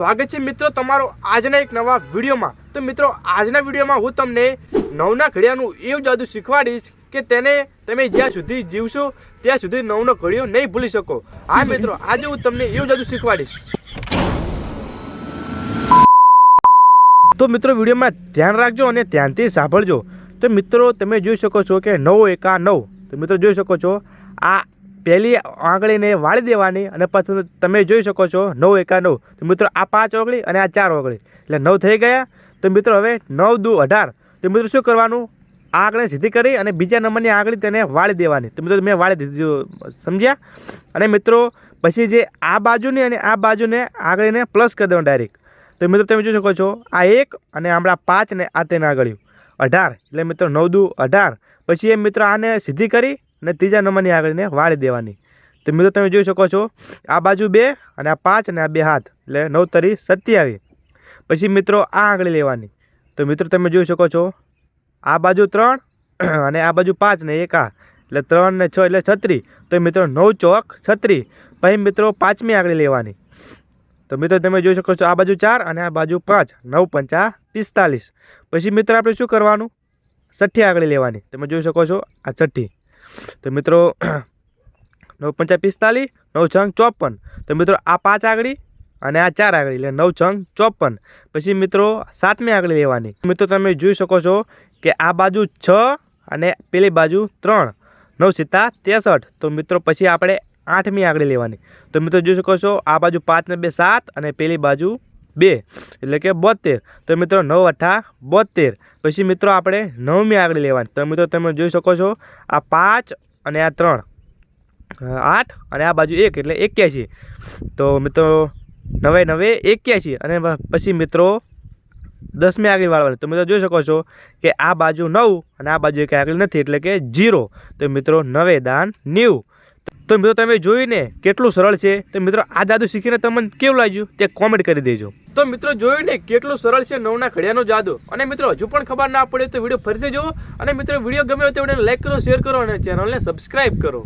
સ્વાગત છે મિત્રો તમારો આજના એક નવા વિડીયોમાં. તો મિત્રો, આજના વિડીયોમાં હું તમને નવના ઘડિયાનું એવું જાદુ શીખવાડીશ કે તેને તમે જ્યાં સુધી જીવશો, ત્યાં સુધી નવનો ઘડિયો નહીં ભૂલી શકો. હા, મિત્રો, આજે હું તમને એવું જાદુ શીખવાડીશ. તો મિત્રો, વિડીયોમાં ધ્યાન રાખજો અને ધ્યાનથી સાંભળજો. તો મિત્રો, તમે જોઈ શકો છો કે નવ એકા નવ. તો મિત્રો, જોઈ શકો છો, આ પહેલી આંગળીને વાળી દેવાની અને પછી તમે જોઈ શકો છો નવ એકા નવ તો મિત્રો, આ પાંચ ઓગળી અને આ ચાર ઓગળી. એટલે નવ થઈ ગયા. તો મિત્રો, હવે નવ દુ અઢાર. તો મિત્રો, શું કરવાનું? આ આંગળી સીધી કરી અને બીજા નંબરની આંગળી તેને વાળી દેવાની. તો મિત્રો, મેં વાળી દીધી, સમજ્યા? અને મિત્રો, પછી જે આ બાજુની અને આ બાજુને આંગળીને પ્લસ કરી દેવાનું ડાયરેક્ટ તો મિત્રો, તમે જોઈ શકો છો, આ એક અને હમણાં પાંચ ને આ તેને આગળ્યું અઢાર. એટલે મિત્રો, નવ દુ અઢાર. પછી એ મિત્રો, આને સીધી કરી અને ત્રીજા નંબરની આગળને વાળી દેવાની. તો મિત્રો, તમે જોઈ શકો છો, આ બાજુ બે અને આ પાંચ અને આ બે હાથ. એટલે નવ તરી સત્યાવીસ પછી મિત્રો, આ આંગળી લેવાની. તો મિત્રો, તમે જોઈ શકો છો, આ બાજુ ત્રણ અને આ બાજુ પાંચ ને એક આ. એટલે ત્રણ ને છ એટલે છત્રી. તો મિત્રો, નવ ચોક છત્રી. પછી મિત્રો, પાંચમી આંગળી લેવાની. તો મિત્રો, તમે જોઈ શકો છો, આ બાજુ ચાર અને આ બાજુ પાંચ. નવ પંચા પિસ્તાલીસ. પછી મિત્રો, આપણે શું કરવાનું? છઠ્ઠી આંગળી લેવાની. તમે જોઈ શકો છો, આ છઠ્ઠી. તો મિત્રો નવ પંચા પિસ્તાલીસ નવ છંગ ચોપન. તો મિત્રો, આ પાંચ આંગળી અને આ ચાર આંગળી, એટલે નવ છંગ ચોપન. પછી મિત્રો, સાતમી આંગળી લેવાની. મિત્રો, તમે જોઈ શકો છો કે આ બાજુ છ અને પેલી બાજુ ત્રણ. નવ સિત્તા ત્રેસઠ. તો મિત્રો, પછી આપણે આઠમી આંગળી લેવાની. તો મિત્રો, જોઈ શકો છો, આ બાજુ પાંચ ને બે સાત અને પેલી બાજુ બે, એટલે કે બોતેર. તો મિત્રો નવ અઠા બોતેર. પછી મિત્રો આપણે નવમી આંગળી લેવાની. તો મિત્રો તમે જોઈ શકો છો, આ પાંચ અને આ ત્રણ. આઠ અને આ બાજુ એક, એટલે એક્યાસી. તો મિત્રો નવે નવે એક્યાસી. અને પછી મિત્રો દસમી આગળ વાળવાની તો મિત્રો જોઈ શકો છો કે આ બાજુ નવ અને આ બાજુ એક આગળ નથી, એટલે કે જીરો. તો મિત્રો નવે દાન નેવું. તો મિત્રો તમે જોઈને કેટલું સરળ છે? તો મિત્રો આ જાદુ શીખીને તમને કેવું લાગ્યું તે કોમેન્ટ કરી દેજો. તો મિત્રો જોઈને કેટલું સરળ છે નવના ખડિયાનો જાદુ? અને મિત્રો હજુ પણ ખબર ના પડે તો વીડિયો ફરીથી જુઓ અને મિત્રો વીડિયો હોય તો લાઈક કરો શેર કરો અને ચેનલને સબસ્ક્રાઈબ કરો.